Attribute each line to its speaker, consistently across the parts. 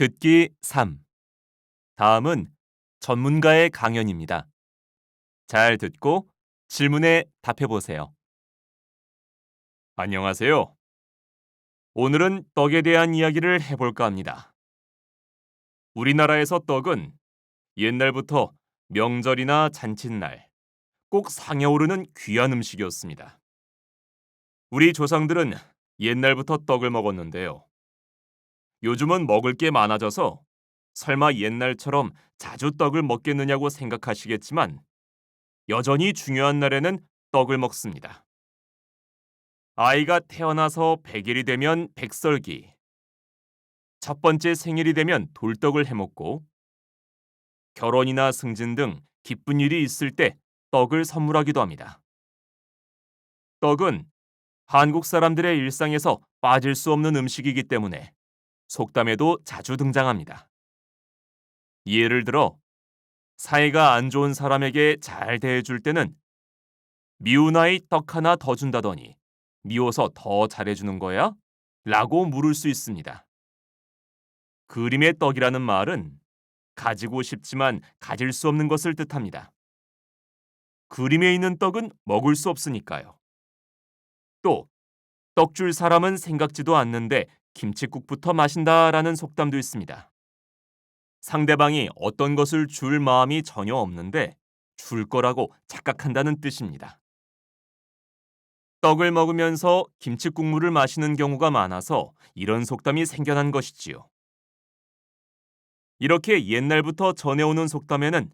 Speaker 1: 듣기 3. 다음은 전문가의 강연입니다. 잘 듣고 질문에 답해 보세요. 안녕하세요. 오늘은 떡에 대한 이야기를 해볼까 합니다. 우리나라에서 떡은 옛날부터 명절이나 잔칫날 꼭 상에 오르는 귀한 음식이었습니다. 우리 조상들은 옛날부터 떡을 먹었는데요. 요즘은 먹을 게 많아져서 설마 옛날처럼 자주 떡을 먹겠느냐고 생각하시겠지만 여전히 중요한 날에는 떡을 먹습니다. 아이가 태어나서 100일이 되면 백설기, 첫 번째 생일이 되면 돌떡을 해먹고 결혼이나 승진 등 기쁜 일이 있을 때 떡을 선물하기도 합니다. 떡은 한국 사람들의 일상에서 빠질 수 없는 음식이기 때문에 속담에도 자주 등장합니다. 예를 들어 사이가 안 좋은 사람에게 잘 대해줄 때는 미운 아이 떡 하나 더 준다더니 미워서 더 잘해주는 거야? 라고 물을 수 있습니다. 그림의 떡이라는 말은 가지고 싶지만 가질 수 없는 것을 뜻합니다. 그림에 있는 떡은 먹을 수 없으니까요. 또, 떡 줄 사람은 생각지도 않는데 김치국부터 마신다라는 속담도 있습니다. 상대방이 어떤 것을 줄 마음이 전혀 없는데 줄 거라고 착각한다는 뜻입니다. 떡을 먹으면서 김치 국물을 마시는 경우가 많아서 이런 속담이 생겨난 것이지요. 이렇게 옛날부터 전해오는 속담에는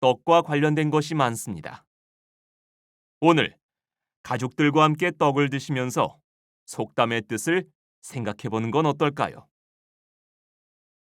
Speaker 1: 떡과 관련된 것이 많습니다. 오늘 가족들과 함께 떡을 드시면서 속담의 뜻을 생각해 보는 건 어떨까요?